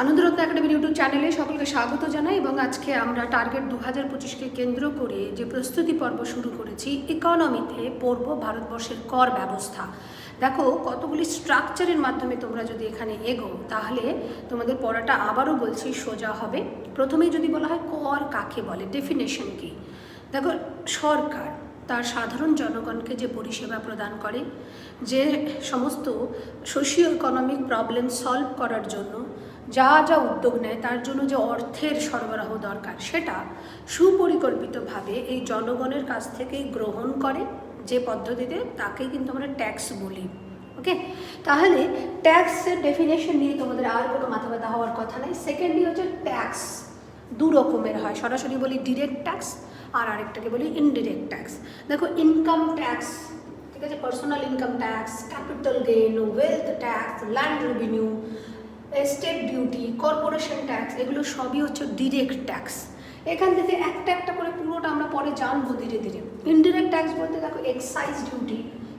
আনন্দরত্ন academy YouTube চ্যানেলে সকলকে স্বাগত জানাই এবং আজকে আমরা টার্গেট দু হাজার পঁচিশকে কেন্দ্র করে যে প্রস্তুতি পর্ব শুরু করেছি ইকোনমিতে পড়ব ভারতবর্ষের কর ব্যবস্থা। দেখো, কতগুলি স্ট্রাকচারের মাধ্যমে তোমরা যদি এখানে এগো, তাহলে তোমাদের পড়াটা আবারও বলছি সোজা হবে। প্রথমেই যদি বলা হয় কর কাকে বলে ডেফিনেশন কি? দেখো, সরকার তার সাধারণ জনগণকে যে পরিষেবা প্রদান করে, যে সমস্ত সোশিও ইকোনমিক প্রবলেম সলভ করার জন্য যা যা উদ্যোগ নেয় তার জন্য যে অর্থের সরবরাহ দরকার, সেটা সুপরিকল্পিতভাবে এই জনগণের কাছ থেকেই গ্রহণ করে যে পদ্ধতিতে তাকেই কিন্তু আমরা ট্যাক্স বলি, ওকে? তাহলে ট্যাক্সের ডেফিনেশন নিয়ে তোমাদের আর কোনো মাথা ব্যথা হওয়ার কথা নেই। সেকেন্ডলি হচ্ছে ট্যাক্স, দু রকমের হয়। সরাসরি বলি ডিরেক্ট ট্যাক্স আর আরেকটাকে বলি ইনডিরেক্ট ট্যাক্স দেখো ইনকাম ট্যাক্স ঠিক আছে? Personal income tax capital gain wealth tax land revenue state duty, corporation tax, এগুলো সবই হচ্ছে ডিরেক্ট ট্যাক্স। এখান থেকে একটা একটা করে পুরোটা আমরা পরে জানব ধীরে ধীরে। ইনডিরেক্ট ট্যাক্স বলতে দেখো excise duty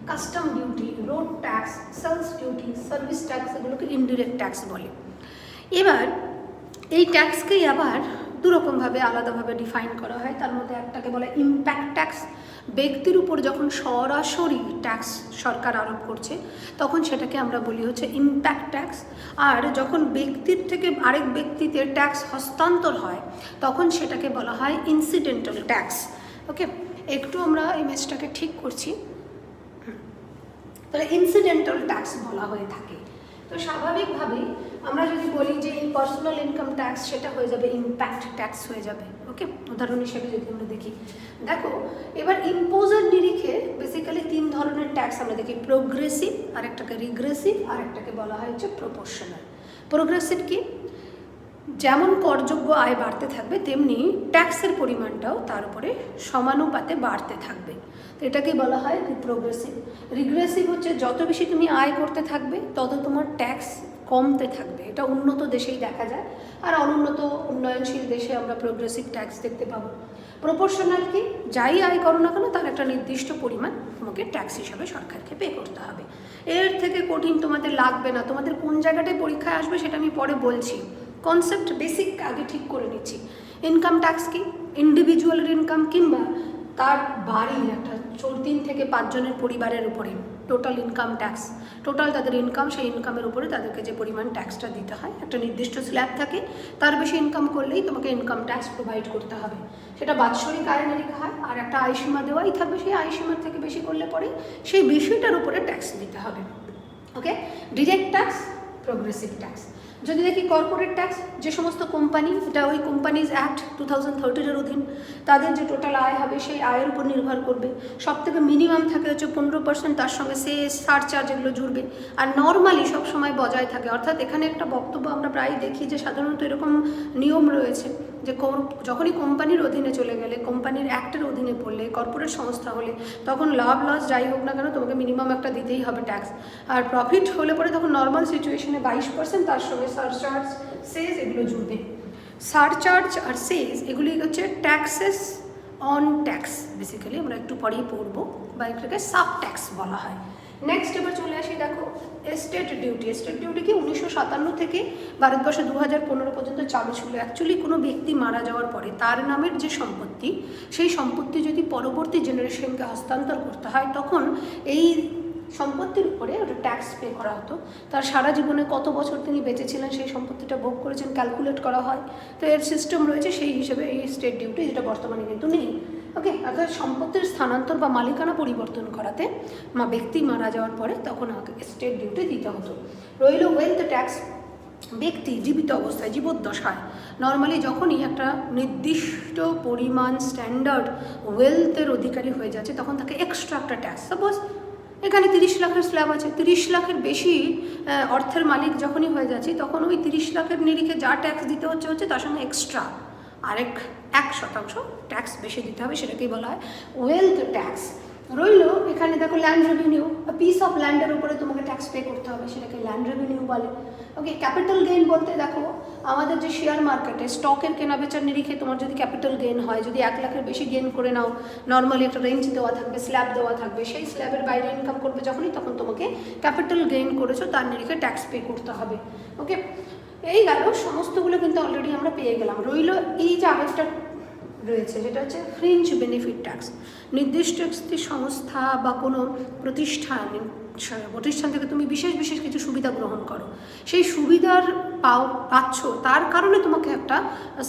custom duty road tax sales duty service tax এগুলোকে ইনডিরেক্ট ট্যাক্স বলে। এবার এই ট্যাক্সকেই আবার দুরকমভাবে, আলাদাভাবে ডিফাইন করা হয়। তার মধ্যে একটাকে বলে ইম্প্যাক্ট ট্যাক্স ব্যক্তির উপর যখন সরাসরি ট্যাক্স সরকার আরোপ করছে, তখন সেটাকে আমরা বলি হচ্ছে ইম্প্যাক্ট ট্যাক্স আর যখন ব্যক্তির থেকে আরেক ব্যক্তিতে ট্যাক্স হস্তান্তর হয়, তখন সেটাকে বলা হয় ইনসিডেন্টাল ট্যাক্স ওকে একটু আমরা ইমেজটাকে ঠিক করছি। তাহলে ইনসিডেন্টাল ট্যাক্স বলা হয়ে থাকে। তো স্বাভাবিকভাবেই আমরা যদি বলি যে এই পার্সোনাল ইনকাম ট্যাক্স সেটা হয়ে যাবে ইম্প্যাক্ট ট্যাক্স হয়ে যাবে ওকে উদাহরণ হিসেবে যদি আমরা দেখি। দেখো, এবার ইম্পোজার নিরিখে বেসিক্যালি তিন ধরনের ট্যাক্স আমরা দেখি। প্রোগ্রেসিভ আর একটাকে রিগ্রেসিভ আর একটাকে বলা হয় হচ্ছে প্রপোর্শনাল প্রোগ্রেসিভ কি? যেমন করযোগ্য আয় বাড়তে থাকবে, তেমনি ট্যাক্সের পরিমাণটাও তার উপরে সমানুপাতে বাড়তে থাকবে। তো এটাকে বলা হয় প্রোগ্রেসিভ রিগ্রেসিভ হচ্ছে যত বেশি তুমি আয় করতে থাকবে, তত তোমার ট্যাক্স কমতে থাকবে। এটা উন্নত দেশেই দেখা যায়। আর অনুন্নত, উন্নয়নশীল দেশে আমরা প্রোগ্রেসিভ ট্যাক্স দেখতে পাবো। প্রপোর্শনাল কি? যাই আয় করো না কেন, তার একটা নির্দিষ্ট পরিমাণ তোমাকে ট্যাক্স হিসাবে সরকারকে পে করতে হবে। এর থেকে কঠিন তোমাদের লাগবে না। তোমাদের কোন জায়গাটায় পরীক্ষায় আসবে সেটা আমি পরে বলছি। কনসেপ্ট বেসিক আগে ঠিক করে নিচ্ছি। ইনকাম ট্যাক্স কি? ইন্ডিভিজুয়ালের ইনকাম কিংবা তার বাড়ির একটা তিন থেকে পাঁচজনের পরিবারের উপরে টোটাল ইনকাম ট্যাক্স টোটাল তাদের ইনকাম সেই ইনকামের উপরে তাদেরকে যে পরিমাণ ট্যাক্সটা দিতে হয়, একটা নির্দিষ্ট স্ল্যাব থাকে, তার বেশি ইনকাম করলেই তোমাকে ইনকাম ট্যাক্স প্রোভাইড করতে হবে। সেটা বাৎসরিক আয় নিরীক্ষা হয়, আর একটা আয়সীমা দেওয়াই থাকবে, সেই আয়সীমার থেকে বেশি করলে পরে সেই বিষয়টার উপরে ট্যাক্স দিতে হবে। Okay direct tax progressive tax যদি দেখি কর্পোরেট ট্যাক্স যে সমস্ত কোম্পানি এটা ওই কোম্পানিজ অ্যাক্ট টু থাউজেন্ড থার্টিনের অধীন, তাদের যে টোটাল আয় হবে, সেই আয়ের উপর নির্ভর করবে। সব থেকে মিনিমাম থাকে হচ্ছে পনেরো পার্সেন্ট তার সঙ্গে সে সারচার্জ এগুলো জুড়বে। আর নর্মালি সব সময় বজায় থাকে। অর্থাৎ এখানে একটা বক্তব্য আমরা প্রায় দেখি যে সাধারণত এরকম নিয়ম রয়েছে যে যখনই কোম্পানির অধীনে চলে গেলে কোম্পানির অ্যাক্টের অধীনে পড়লে কর্পোরেট সংস্থা হলে, তখন লাভ লস যাই হোক না কেন, তোমাকে মিনিমাম একটা দিতেই হবে ট্যাক্স আর প্রফিট হলে পরে তখন নর্মাল সিচুয়েশনে বাইশ পার্সেন্ট তার সঙ্গে সারচার্জ সেজ এগুলো জুড়বে। সারচার্জ আর সেজ এগুলি হচ্ছে ট্যাক্সেস অন ট্যাক্স বেসিক্যালি আমরা একটু পরেই পড়ব বা এটাকে সাব ট্যাক্স বলা হয়। নেক্সট এবার চলে আসি, দেখো এস্টেট ডিউটি এস্টেট ডিউটি কি উনিশশো সাতান্ন থেকে ভারতবর্ষে দু হাজার পনেরো পর্যন্ত চালু ছিল। অ্যাকচুয়ালি কোনো ব্যক্তি মারা যাওয়ার পরে তার নামের যে সম্পত্তি, সেই সম্পত্তি যদি পরবর্তী জেনারেশনকে হস্তান্তর করতে হয়, তখন এই সম্পত্তির উপরে ওটা ট্যাক্স পে করা হতো। তার সারা জীবনে কত বছর তিনি বেঁচেছিলেন সেই সম্পত্তিটা ভোগ করেছেন ক্যালকুলেট করা হয়। তো এর সিস্টেম রয়েছে সেই হিসেবে এই স্টেট ডিউটি যেটা বর্তমানে কিন্তু নেই। ওকে অর্থাৎ সম্পত্তির স্থানান্তর বা মালিকানা পরিবর্তন করাতে মা ব্যক্তি মারা যাওয়ার পরে তখন স্টেট ডিউটি দিতে হতো। রইল ওয়েলথ ট্যাক্স ব্যক্তি জীবিত অবস্থায়, জীবদ্দশায়। নর্মালি যখনই একটা নির্দিষ্ট পরিমাণ স্ট্যান্ডার্ড ওয়েলথের অধিকারী হয়ে যাচ্ছে, তখন তাকে এক্সট্রা একটা ট্যাক্স সাপোজ এখানে তিরিশ লাখের স্ল্যাব আছে। তিরিশ লাখের বেশি অর্থের মালিক যখনই হয়ে যাচ্ছে, তখন ওই তিরিশ লাখের নিরিখে যা ট্যাক্স দিতে হচ্ছে হচ্ছে তার সঙ্গে এক্সট্রা আরেক এক শতাংশ ট্যাক্স বেশি দিতে হবে, সেটাকেই বলা হয় ওয়েলথ ট্যাক্স রইল এখানে দেখো ল্যান্ড রেভিনিউ পিস অফ ল্যান্ডের উপরে তোমাকে ট্যাক্স পে করতে হবে, সেটাকে ল্যান্ড রেভিনিউ বলে। ওকে ক্যাপিটাল গেইন বলতে দেখো, আমাদের যে শেয়ার মার্কেটে স্টকের কেনা বেচার নিরিখে তোমার যদি ক্যাপিটাল গেইন হয়, যদি এক লাখের বেশি গেইন করে নাও নর্মালি একটা রেঞ্জ দেওয়া থাকবে স্ল্যাব দেওয়া থাকবে, সেই স্ল্যাবের বাইরে ইনকাম করবে যখনই, তখন তোমাকে ক্যাপিটাল গেইন করেছ, তার নিরিখে ট্যাক্স পে করতে হবে। ওকে এই গেল, সমস্তগুলো কিন্তু অলরেডি আমরা পেয়ে গেলাম। রইল এই যে আরেকটা রয়েছে যেটা হচ্ছে ফ্রিঞ্জ বেনিফিট ট্যাক্স নির্দিষ্ট একটি সংস্থা বা কোনো প্রতিষ্ঠান প্রতিষ্ঠান থেকে তুমি বিশেষ বিশেষ কিছু সুবিধা গ্রহণ করো। সেই সুবিধার পাও, পাচ্ছ, তার কারণে তোমাকে একটা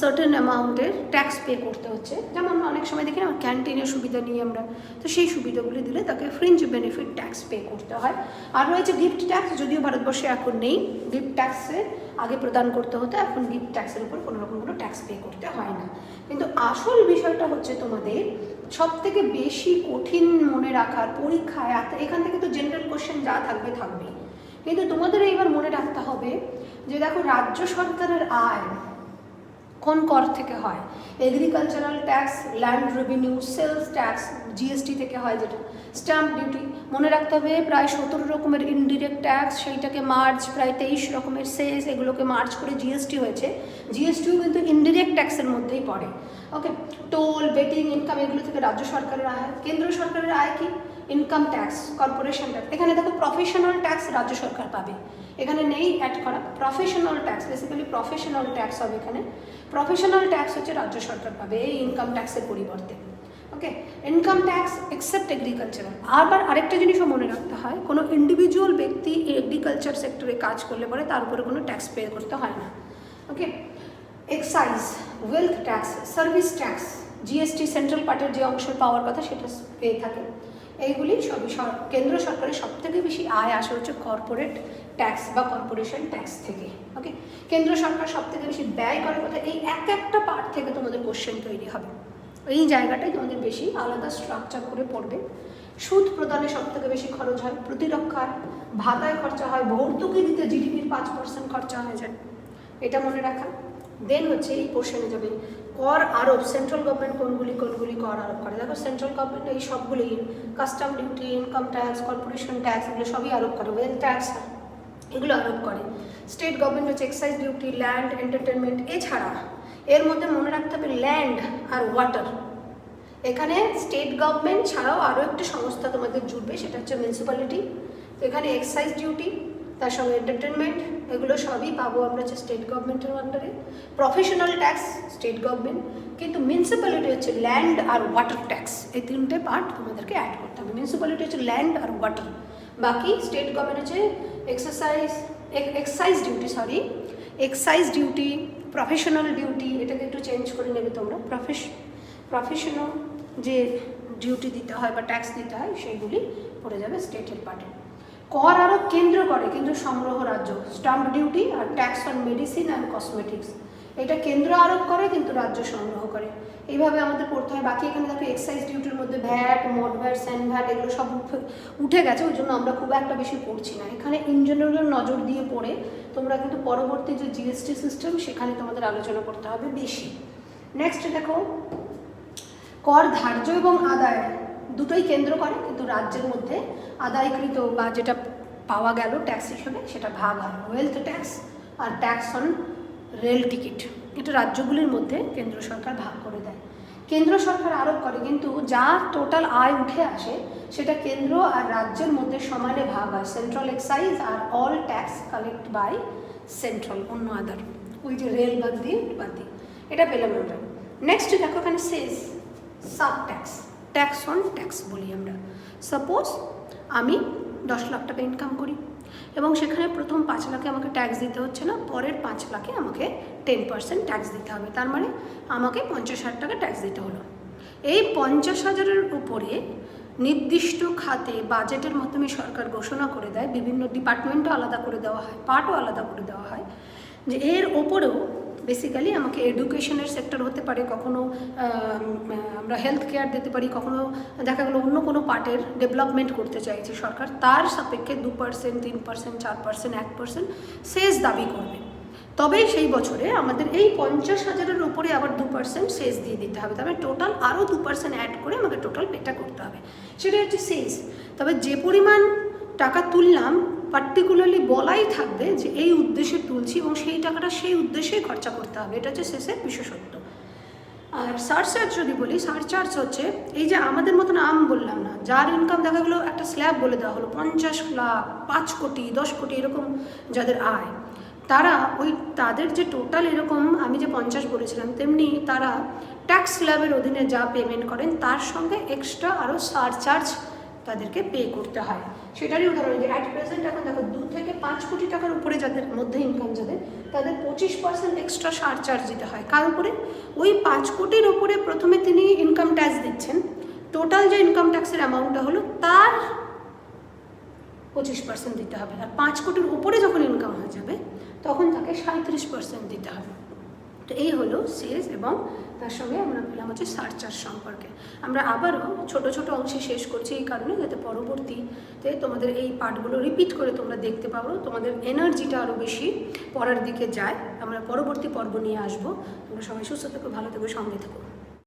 সার্টেন অ্যামাউন্টের ট্যাক্স পে করতে হচ্ছে। যেমন আমরা অনেক সময় দেখি না ক্যান্টিনের সুবিধা নিই আমরা, তো সেই সুবিধাগুলি দিলে তাকে ফ্রিঞ্জ বেনিফিট ট্যাক্স পে করতে হয়। আর রয়েছে গিফট ট্যাক্স যদিও ভারতবর্ষে এখন নেই। গিফট ট্যাক্সে আগে প্রদান করতে হতো, এখন গিফট ট্যাক্সের উপর কোনো রকম কোনো ট্যাক্স পে করতে হয় না। কিন্তু আসল বিষয়টা হচ্ছে তোমাদের সব থেকে বেশি কঠিন মনে রাখার পরীক্ষায় এখান থেকে তো জেনারেল কোশ্চেন যা থাকবে থাকবে কিন্তু তোমাদের এইবার মনে রাখতে হবে যে দেখো, রাজ্য সরকারের আয় কোন কর থেকে হয়? Agricultural tax land revenue sales tax GST থেকে হয় যেটা। স্ট্যাম্প ডিউটি মনে রাখতে হবে প্রায় সতেরো রকমের ইনডিরেক্ট ট্যাক্স সেইটাকে মার্চ প্রায় তেইশ রকমের সেস এগুলোকে মার্চ করে জিএসটি হয়েছে। জিএসটিও কিন্তু ইনডিরেক্ট ট্যাক্সের মধ্যেই পড়ে। ওকে টোল বেটিং ইনকাম এগুলো থেকে রাজ্য সরকারের আয়, কেন্দ্র সরকারের আয় কি? ইনকাম ট্যাক্স কর্পোরেশন ট্যাক্স এখানে দেখো প্রফেশনাল ট্যাক্স রাজ্য সরকার পাবে। এখানে নেই অ্যাড করা। Professional tax basically professional tax হবে এখানে। প্রফেশনাল ট্যাক্স হচ্ছে রাজ্য সরকার পাবে এই ইনকাম ট্যাক্সের পরিবর্তে। Okay? Income tax except agricultural আবার আরেকটা জিনিসও মনে রাখতে হয়, কোনো ইন্ডিভিজুয়াল ব্যক্তি এগ্রিকালচার সেক্টরে কাজ করলে পরে তার উপরে কোনো ট্যাক্স পে করতে হয় না। Okay? Excise wealth tax service tax GST central পার্টের যে অংশ পাওয়ার কথা সেটা পেয়ে থাকে। এইগুলি সবই কেন্দ্র সরকারের সব থেকে বেশি আয় আসে হচ্ছে কর্পোরেট ট্যাক্স বা কর্পোরেশন ট্যাক্স থেকে। ওকে? কেন্দ্র সরকার সব থেকে বেশি ব্যয় করার কথা, এই এক একটা পার্ট থেকে তোমাদের কোশ্চেন তৈরি হবে। এই জায়গাটাই তোমাদের বেশি আলাদা স্ট্রাকচার করে পড়বে। সুদ প্রদানে সব থেকে বেশি খরচ হয় প্রতিরক্ষার। ভাতায় খরচা হয় ভর্তুকি দিতে জিডিপির পাঁচ পার্সেন্ট খরচা হয়ে যায়। এটা মনে রাখা। দেন হচ্ছে এই পোর্শনে যাবে। কর আরোপ সেন্ট্রাল গভর্নমেন্ট কোনগুলি কোনগুলি কর আরোপ করে। দেখো সেন্ট্রাল গভর্নমেন্ট এই সবগুলি custom duty income tax corporation tax এগুলো সবই আরোপ করে। ওয়েলথ ট্যাক্স এগুলো আরোপ করে। স্টেট গভর্নমেন্ট হচ্ছে এক্সাইজ ডিউটি ল্যান্ড এন্টারটেনমেন্ট এছাড়া এর মধ্যে মনে রাখতে হবে ল্যান্ড আর ওয়াটার এখানে স্টেট গভর্নমেন্ট ছাড়াও আরও একটি সংস্থা তোমাদের জুড়বে, সেটা হচ্ছে মিউনিসিপ্যালিটি তো এখানে এক্সাইজ ডিউটি তার সঙ্গে এন্টারটেনমেন্ট এগুলো সবই পাবো আমরা হচ্ছে স্টেট গভর্নমেন্টের আন্ডারে প্রফেশনাল ট্যাক্স স্টেট গভর্নমেন্ট কিন্তু মিউনিসিপ্যালিটি হচ্ছে ল্যান্ড আর ওয়াটার ট্যাক্স এই তিনটে পার্ট তোমাদেরকে অ্যাড করতে হবে। মিউনিসিপ্যালিটি হচ্ছে ল্যান্ড আর ওয়াটার বাকি স্টেট গভর্নমেন্ট হচ্ছে exercise excise duty sorry excise duty professional duty এটাকে একটু চেঞ্জ করে নেবে তোমরা। প্রফেশ প্রফেশনাল যে ডিউটি দিতে হয় বা ট্যাক্স দিতে হয়, সেইগুলি পড়ে যাবে স্টেটের পার্টে কর আরও কেন্দ্র করে কিন্তু সংগ্রহ রাজ্য। Stamp duty R tax on medicine and cosmetics এটা কেন্দ্র আরোপ করে, কিন্তু রাজ্য সংগ্রহ এইভাবে আমাদের পড়তে হয়। বাকি এখানে দেখো এক্সাইজ ডিউটির মধ্যে ভ্যাট মোট ভ্যাট স্যান্ড ভ্যাট এগুলো সব উঠে- উঠে গেছে, ওই জন্য আমরা খুব একটা বেশি পড়ছি না। এখানে ইন জেনারেল নজর দিয়ে পড়ে তোমরা কিন্তু পরবর্তী যে জিএসটি সিস্টেম সেখানে তোমাদের আলোচনা করতে হবে বেশি। নেক্সট দেখো, কর ধার্য এবং আদায় দুটোই কেন্দ্র করে, কিন্তু রাজ্যের মধ্যে আদায়কৃত বা যেটা পাওয়া গেল ট্যাক্স হিসেবে, সেটা ভাগ হয়। ওয়েলথ ট্যাক্স আর ট্যাক্স অন রেল টিকিট এটা রাজ্যগুলির মধ্যে কেন্দ্র সরকার ভাগ করে দেয়। কেন্দ্র সরকার আরোপ করে, কিন্তু যা টোটাল আয় উঠে আসে, সেটা কেন্দ্র আর রাজ্যের মধ্যে সমানে ভাগ হয়। Central excise R all tax collect by central অন্য আদার ওই যে রেল বাদ দিয়ে বাদ দিয়ে। এটা পেলাম আমরা। নেক্সট দেখো এখানে শেষ সাব ট্যাক্স ট্যাক্স অন ট্যাক্স বলি আমরা। সাপোজ আমি দশ লাখ টাকা ইনকাম করি। এবং সেখানে প্রথম পাঁচ লাখে আমাকে ট্যাক্স দিতে হচ্ছে না, পরের পাঁচ লাখে আমাকে টেন পার্সেন্ট ট্যাক্স দিতে হবে। তার মানে আমাকে পঞ্চাশ হাজার টাকা ট্যাক্স দিতে হলো। এই পঞ্চাশ হাজারের উপরে নির্দিষ্ট খাতে বাজেটের মাধ্যমে সরকার ঘোষণা করে দেয়, বিভিন্ন ডিপার্টমেন্টও আলাদা করে দেওয়া হয় পার্টও আলাদা করে দেওয়া হয়। যে এর ওপরেও বেসিক্যালি আমাকে এডুকেশনের সেক্টর হতে পারে, কখনো আমরা হেলথ কেয়ার দিতে পারি, কখনো দেখা গেলো অন্য কোনো পার্টের ডেভেলপমেন্ট করতে চাইছে সরকার, তার সাপেক্ষে দু পার্সেন্ট তিন পার্সেন্ট চার পার্সেন্ট এক পার্সেন্ট শেষ দাবি করবে। তবে সেই বছরে আমাদের এই পঞ্চাশ হাজারের উপরে আবার দু পার্সেন্ট শেষ দিয়ে দিতে হবে। তবে টোটাল আরও দু পার্সেন্ট অ্যাড করে আমাকে টোটাল পেটা করতে হবে। সেটা হচ্ছে শেষ তবে যে পরিমাণ টাকা তুললাম পার্টিকুলারলি বলাই থাকবে যে এই উদ্দেশ্যে তুলছি এবং সেই টাকাটা সেই উদ্দেশ্যেই খরচা করতে হবে। এটা হচ্ছে শেষের বিশেষত্ব। আর সারচার্জ যদি বলি সারচার্জ হচ্ছে এই যে আমাদের মতন আম বললাম না, যার ইনকাম দেখা গেলো একটা স্ল্যাব বলে দেওয়া হলো, পঞ্চাশ লাখ, পাঁচ কোটি, দশ কোটি এরকম যাদের আয়, তারা ওই তাদের যে টোটাল এরকম আমি যে পঞ্চাশ বলেছিলাম, তেমনি তারা ট্যাক্স স্ল্যাবের অধীনে যা পেমেন্ট করেন, তার সঙ্গে এক্সট্রা আরও সারচার্জ তাদেরকে পে করতে হয়। সেটারই উদাহরণ, যে অ্যাট প্রেজেন্ট এখন দেখো দু থেকে পাঁচ কোটি টাকার উপরে যাদের মধ্যে ইনকাম যাদের, তাদের পঁচিশ পার্সেন্ট এক্সট্রা সারচার্জ দিতে হয়। কার উপরে? ওই পাঁচ কোটির উপরে প্রথমে তিনি ইনকাম ট্যাক্স দিচ্ছেন। টোটাল যে ইনকাম ট্যাক্সের অ্যামাউন্টটা হলো, তার পঁচিশ পার্সেন্ট দিতে হবে। আর পাঁচ কোটির উপরে যখন ইনকাম হয়ে যাবে, তখন তাকে সাঁত্রিশ পার্সেন্ট দিতে হবে। তো এই হলো শেষ এবং তার সঙ্গে আমরা পেলাম হচ্ছে সারচার্জ সম্পর্কে। আমরা আবারও ছোট ছোট অংশে শেষ করছি এই কারণে, যাতে পরবর্তীতে তোমাদের এই পার্টগুলো রিপিট করে তোমরা দেখতে পাবো তোমাদের এনার্জিটা আরও বেশি পড়ার দিকে যায়। আমরা পরবর্তী পর্ব নিয়ে আসব। তোমরা সবাই সুস্থ থেকো, ভালো থেকো, সঙ্গে থেকো।